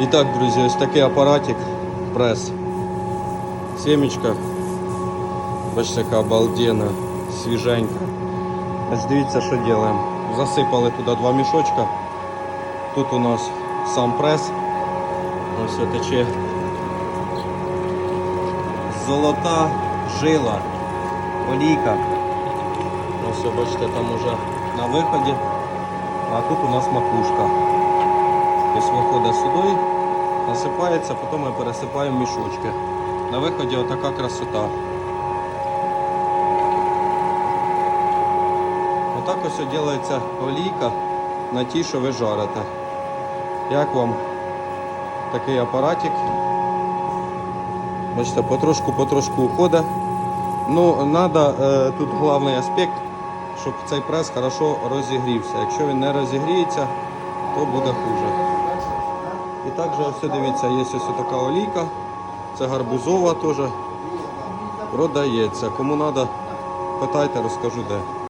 І так, друзі, ось такий апаратик прес. Семечка. Бачите, яка обалденна, свіженька. Ось дивіться, що робимо. Засипали туди два мішочка. Тут у нас сам прес. Ось тече золота жила, олійка. Ось бачите, там уже на виході. А тут у нас макушка. Ось виходить сюди, насипається, потім ми пересипаємо мішочки. На виході отака красота. Отак ось робиться олійка на ті, що ви жарите. Як вам такий апаратик? Бачите, потрошку-потрошку уходить. Ну, треба, е, тут головний аспект, щоб цей прес хорошо розігрівся. Якщо він не розігріється, то буде хуже. І також ось дивіться, є ось така олійка. Це гарбузова теж продається. Кому треба, питайте, розкажу де.